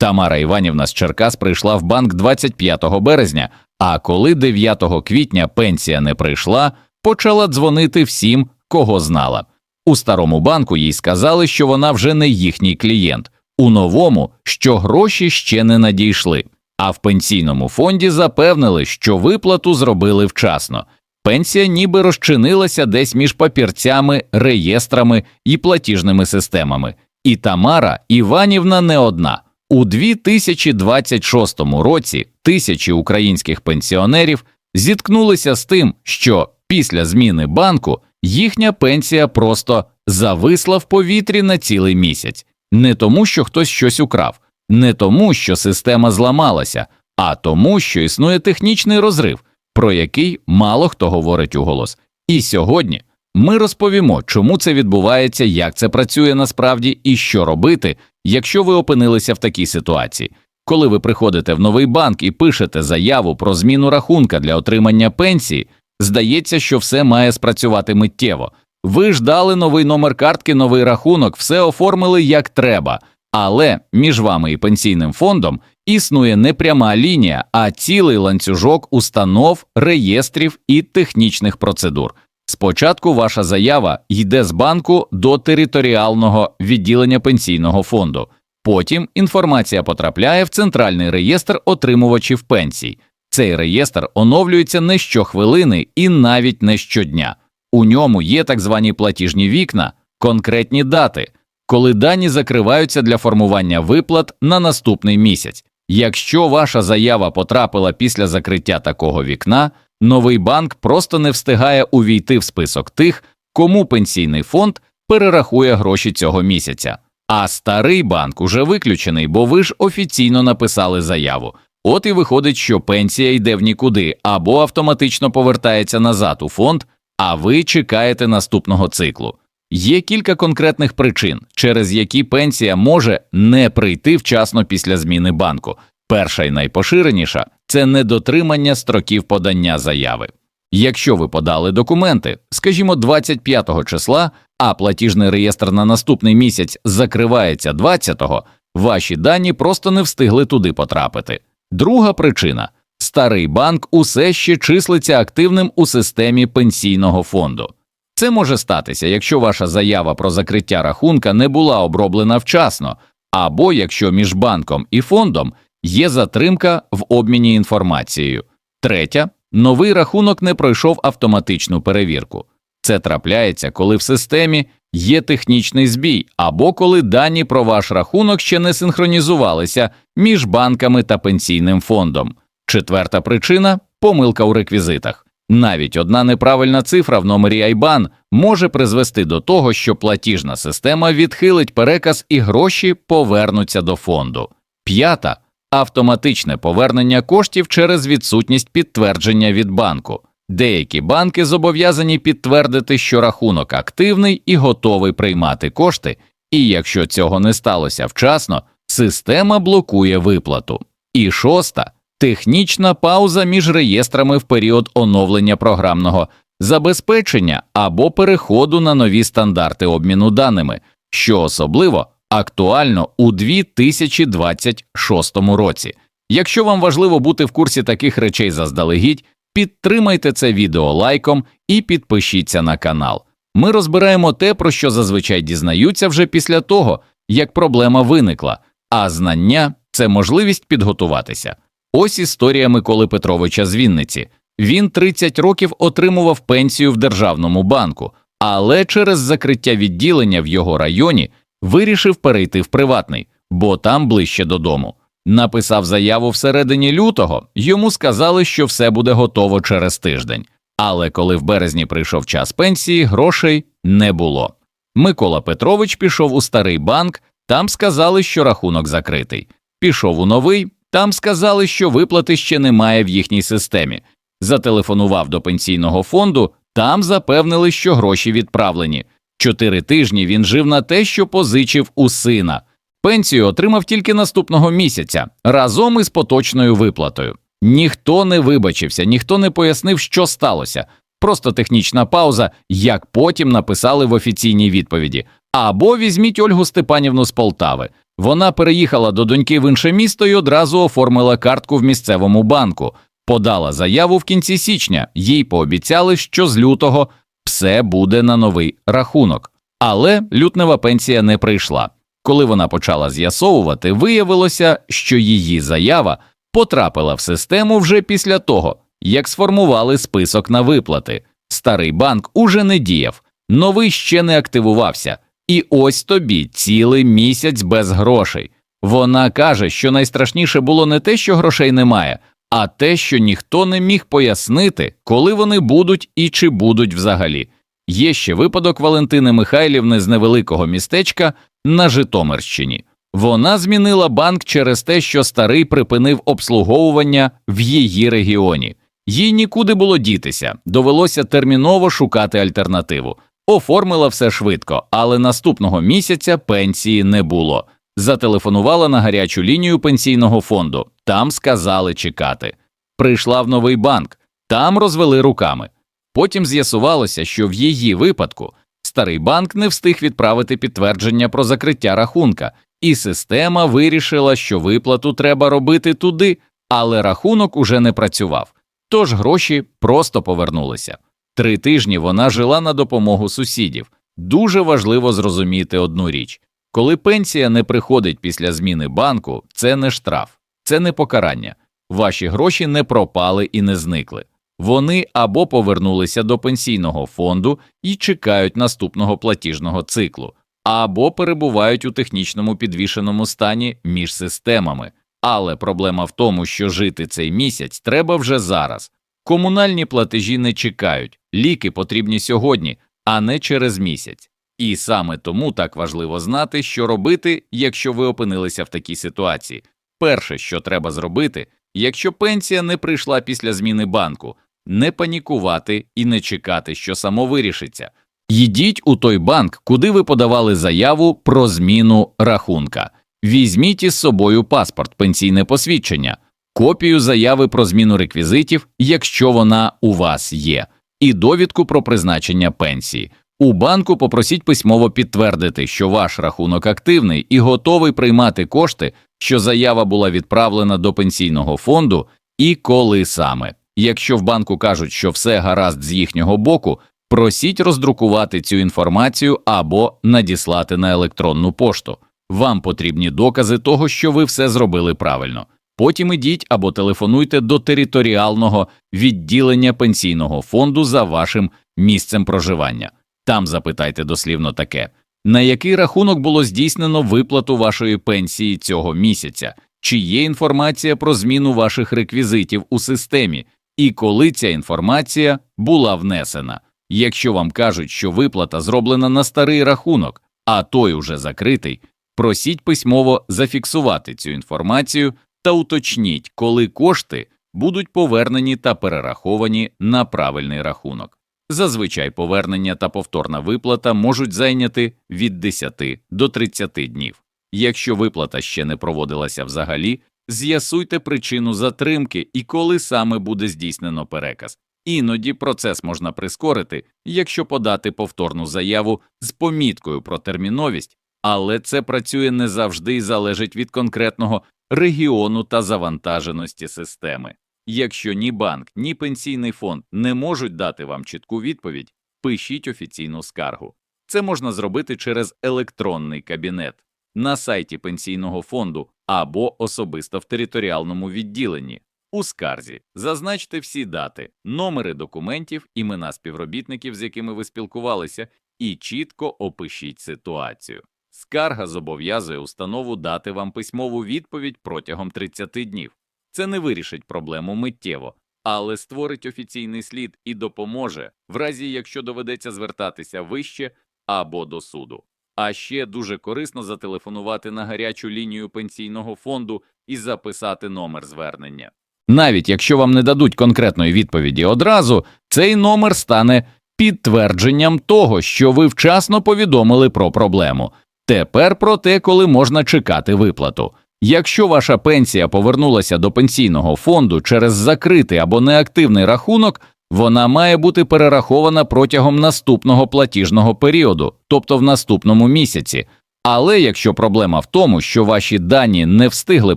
Тамара Іванівна з Черкас прийшла в банк 25 березня, а коли 9 квітня пенсія не прийшла, почала дзвонити всім, кого знала. У старому банку їй сказали, що вона вже не їхній клієнт, у новому, що гроші ще не надійшли. А в пенсійному фонді запевнили, що виплату зробили вчасно. Пенсія ніби розчинилася десь між папірцями, реєстрами і платіжними системами. І Тамара Іванівна не одна. У 2026 році тисячі українських пенсіонерів зіткнулися з тим, що після зміни банку їхня пенсія просто зависла в повітрі на цілий місяць, не тому, що хтось щось украв, не тому, що система зламалася, а тому, що існує технічний розрив, про який мало хто говорить уголос. І сьогодні ми розповімо, чому це відбувається, як це працює насправді і що робити, якщо ви опинилися в такій ситуації. Коли ви приходите в новий банк і пишете заяву про зміну рахунка для отримання пенсії, здається, що все має спрацювати миттєво. Ви ж дали новий номер картки, новий рахунок, все оформили як треба. Але між вами і пенсійним фондом існує не пряма лінія, а цілий ланцюжок установ, реєстрів і технічних процедур. Спочатку ваша заява йде з банку до територіального відділення пенсійного фонду. Потім інформація потрапляє в центральний реєстр отримувачів пенсій. Цей реєстр оновлюється не щохвилини і навіть не щодня. У ньому є так звані платіжні вікна, конкретні дати, коли дані закриваються для формування виплат на наступний місяць. Якщо ваша заява потрапила після закриття такого вікна, новий банк просто не встигає увійти в список тих, кому пенсійний фонд перерахує гроші цього місяця. А старий банк уже виключений, бо ви ж офіційно написали заяву. От і виходить, що пенсія йде в нікуди або автоматично повертається назад у фонд, а ви чекаєте наступного циклу. Є кілька конкретних причин, через які пенсія може не прийти вчасно після зміни банку. Перша і найпоширеніша це недотримання строків подання заяви. Якщо ви подали документи, скажімо, 25 числа, а платіжний реєстр на наступний місяць закривається 20-го, ваші дані просто не встигли туди потрапити. Друга причина старий банк усе ще числиться активним у системі пенсійного фонду. Це може статися, якщо ваша заява про закриття рахунка не була оброблена вчасно, або якщо між банком і фондом є затримка в обміні інформацією. Третя новий рахунок не пройшов автоматичну перевірку. Це трапляється, коли в системі є технічний збій, або коли дані про ваш рахунок ще не синхронізувалися між банками та пенсійним фондом. Четверта причина помилка у реквізитах. Навіть одна неправильна цифра в номері IBAN може призвести до того, що платіжна система відхилить переказ і гроші повернуться до фонду. П'ята автоматичне повернення коштів через відсутність підтвердження від банку. Деякі банки зобов'язані підтвердити, що рахунок активний і готовий приймати кошти, і якщо цього не сталося вчасно, система блокує виплату. І шоста технічна пауза між реєстрами в період оновлення програмного забезпечення або переходу на нові стандарти обміну даними, що особливо актуально у 2026 році. Якщо вам важливо бути в курсі таких речей заздалегідь, підтримайте це відео лайком і підпишіться на канал. Ми розбираємо те, про що зазвичай дізнаються вже після того, як проблема виникла, а знання це можливість підготуватися. Ось історія Миколи Петровича з Вінниці. Він 30 років отримував пенсію в державному банку, але через закриття відділення в його районі вирішив перейти в приватний, бо там ближче додому. Написав заяву всередині лютого, йому сказали, що все буде готово через тиждень. Але коли в березні прийшов час пенсії, грошей не було. Микола Петрович пішов у старий банк, там сказали, що рахунок закритий. Пішов у новий, там сказали, що виплати ще немає в їхній системі. Зателефонував до пенсійного фонду, там запевнили, що гроші відправлені. Чотири тижні він жив на те, що позичив у сина. Пенсію отримав тільки наступного місяця разом із поточною виплатою. Ніхто не вибачився, ніхто не пояснив, що сталося. Просто технічна пауза, як потім написали в офіційній відповіді. Або візьміть Ольгу Степанівну з Полтави. Вона переїхала до доньки в інше місто і одразу оформила картку в місцевому банку, подала заяву в кінці січня. Їй пообіцяли, що з лютого все буде на новий рахунок. Але лютнева пенсія не прийшла. Коли вона почала з'ясовувати, виявилося, що її заява потрапила в систему вже після того, як сформували список на виплати. Старий банк уже не діяв, новий ще не активувався, і ось тобі цілий місяць без грошей. Вона каже, що найстрашніше було не те, що грошей немає, а те, що ніхто не міг пояснити, коли вони будуть і чи будуть взагалі. Є ще випадок Валентини Михайлівни з невеликого містечка на Житомирщині. Вона змінила банк через те, що старий припинив обслуговування в її регіоні. Їй нікуди було дітися, довелося терміново шукати альтернативу. Оформила все швидко, але наступного місяця пенсії не було. Зателефонувала на гарячу лінію пенсійного фонду. Там сказали чекати. Прийшла в новий банк, там розвели руками. Потім з'ясувалося, що в її випадку старий банк не встиг відправити підтвердження про закриття рахунка, і система вирішила, що виплату треба робити туди, але рахунок уже не працював. Тож гроші просто повернулися. Три тижні вона жила на допомогу сусідів. Дуже важливо зрозуміти одну річ: коли пенсія не приходить після зміни банку, це не штраф, це не покарання. Ваші гроші не пропали і не зникли. Вони або повернулися до пенсійного фонду і чекають наступного платіжного циклу, або перебувають у технічному підвішеному стані між системами. Але проблема в тому, що жити цей місяць треба вже зараз. Комунальні платежі не чекають, ліки потрібні сьогодні, а не через місяць. І саме тому так важливо знати, що робити, якщо ви опинилися в такій ситуації. Перше, що треба зробити, якщо пенсія не прийшла після зміни банку, не панікувати і не чекати, що само вирішиться. Йдіть у той банк, куди ви подавали заяву про зміну рахунка. Візьміть із собою паспорт, пенсійне посвідчення, копію заяви про зміну реквізитів, якщо вона у вас є, і довідку про призначення пенсії. У банку попросіть письмово підтвердити, що ваш рахунок активний і готовий приймати кошти, що заява була відправлена до пенсійного фонду, і коли саме. Якщо в банку кажуть, що все гаразд з їхнього боку, просіть роздрукувати цю інформацію або надіслати на електронну пошту. Вам потрібні докази того, що ви все зробили правильно. Потім ідіть або телефонуйте до територіального відділення пенсійного фонду за вашим місцем проживання. Там запитайте дослівно таке, на який рахунок було здійснено виплату вашої пенсії цього місяця, чи є інформація про зміну ваших реквізитів у системі, і коли ця інформація була внесена. Якщо вам кажуть, що виплата зроблена на старий рахунок, а той уже закритий, просіть письмово зафіксувати цю інформацію та уточніть, коли кошти будуть повернені та перераховані на правильний рахунок. Зазвичай повернення та повторна виплата можуть зайняти від 10 до 30 днів. Якщо виплата ще не проводилася взагалі, з'ясуйте причину затримки і коли саме буде здійснено переказ. Іноді процес можна прискорити, якщо подати повторну заяву з поміткою про терміновість, але це працює не завжди і залежить від конкретного регіону та завантаженості системи. Якщо ні банк, ні пенсійний фонд не можуть дати вам чітку відповідь, пишіть офіційну скаргу. Це можна зробити через електронний кабінет на сайті пенсійного фонду або особисто в територіальному відділенні. У скарзі зазначте всі дати, номери документів, імена співробітників, з якими ви спілкувалися, і чітко опишіть ситуацію. Скарга зобов'язує установу дати вам письмову відповідь протягом 30 днів. Це не вирішить проблему миттєво, але створить офіційний слід і допоможе, в разі якщо доведеться звертатися вище або до суду. А ще дуже корисно зателефонувати на гарячу лінію пенсійного фонду і записати номер звернення. Навіть якщо вам не дадуть конкретної відповіді одразу, цей номер стане підтвердженням того, що ви вчасно повідомили про проблему. Тепер про те, коли можна чекати виплату. Якщо ваша пенсія повернулася до пенсійного фонду через закритий або неактивний рахунок, вона має бути перерахована протягом наступного платіжного періоду, тобто в наступному місяці. Але якщо проблема в тому, що ваші дані не встигли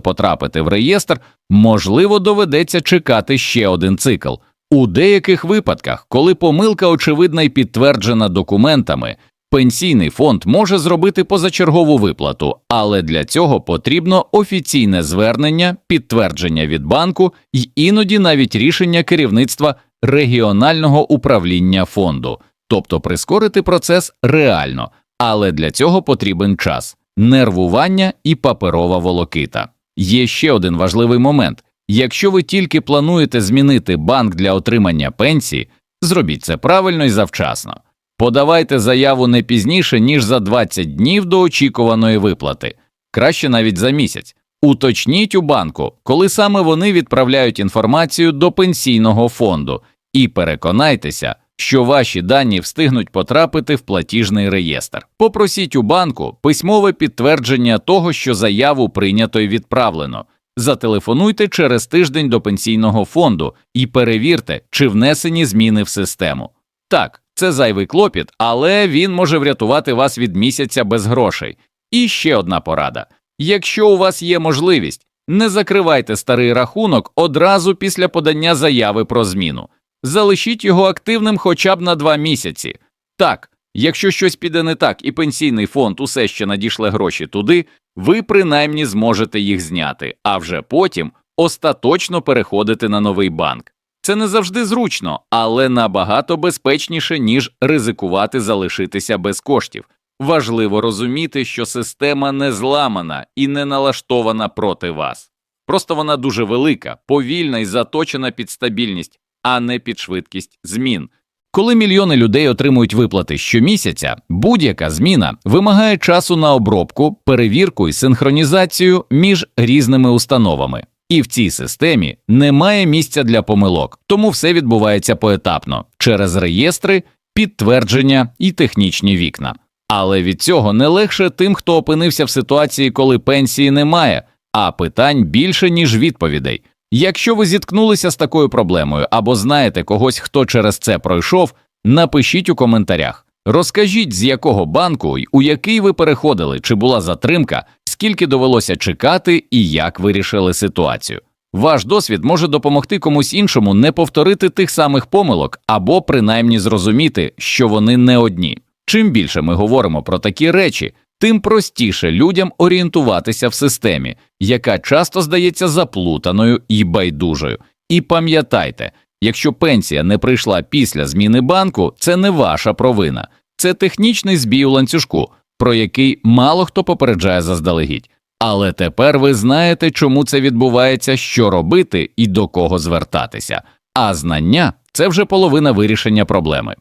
потрапити в реєстр, можливо, доведеться чекати ще один цикл. У деяких випадках, коли помилка очевидна і підтверджена документами, пенсійний фонд може зробити позачергову виплату, але для цього потрібно офіційне звернення, підтвердження від банку і іноді навіть рішення керівництва регіонального управління фонду, тобто прискорити процес реально, але для цього потрібен час, нервування і паперова волокита. Є ще один важливий момент. Якщо ви тільки плануєте змінити банк для отримання пенсії, зробіть це правильно і завчасно. Подавайте заяву не пізніше, ніж за 20 днів до очікуваної виплати, краще навіть за місяць. Уточніть у банку, коли саме вони відправляють інформацію до пенсійного фонду, і переконайтеся, що ваші дані встигнуть потрапити в платіжний реєстр. Попросіть у банку письмове підтвердження того, що заяву прийнято і відправлено. Зателефонуйте через тиждень до пенсійного фонду і перевірте, чи внесені зміни в систему. Так, це зайвий клопіт, але він може врятувати вас від місяця без грошей. І ще одна порада: якщо у вас є можливість, не закривайте старий рахунок одразу після подання заяви про зміну. Залишіть його активним хоча б на два місяці. Так, якщо щось піде не так і пенсійний фонд усе ще надішле гроші туди, ви принаймні зможете їх зняти, а вже потім остаточно переходити на новий банк. Це не завжди зручно, але набагато безпечніше, ніж ризикувати залишитися без коштів. Важливо розуміти, що система не зламана і не налаштована проти вас. Просто вона дуже велика, повільна і заточена під стабільність, а не під швидкість змін. Коли мільйони людей отримують виплати щомісяця, будь-яка зміна вимагає часу на обробку, перевірку і синхронізацію між різними установами. І в цій системі немає місця для помилок, тому все відбувається поетапно через реєстри, підтвердження і технічні вікна. Але від цього не легше тим, хто опинився в ситуації, коли пенсії немає, а питань більше, ніж відповідей. Якщо ви зіткнулися з такою проблемою або знаєте когось, хто через це пройшов, напишіть у коментарях. Розкажіть, з якого банку й у який ви переходили, чи була затримка, скільки довелося чекати і як вирішили ситуацію. Ваш досвід може допомогти комусь іншому не повторити тих самих помилок або принаймні зрозуміти, що вони не одні. Чим більше ми говоримо про такі речі, тим простіше людям орієнтуватися в системі, яка часто здається заплутаною і байдужою. І пам'ятайте, якщо пенсія не прийшла після зміни банку, це не ваша провина, це технічний збій у ланцюжку, про який мало хто попереджає заздалегідь. Але тепер ви знаєте, чому це відбувається, що робити і до кого звертатися. А знання це вже половина вирішення проблеми.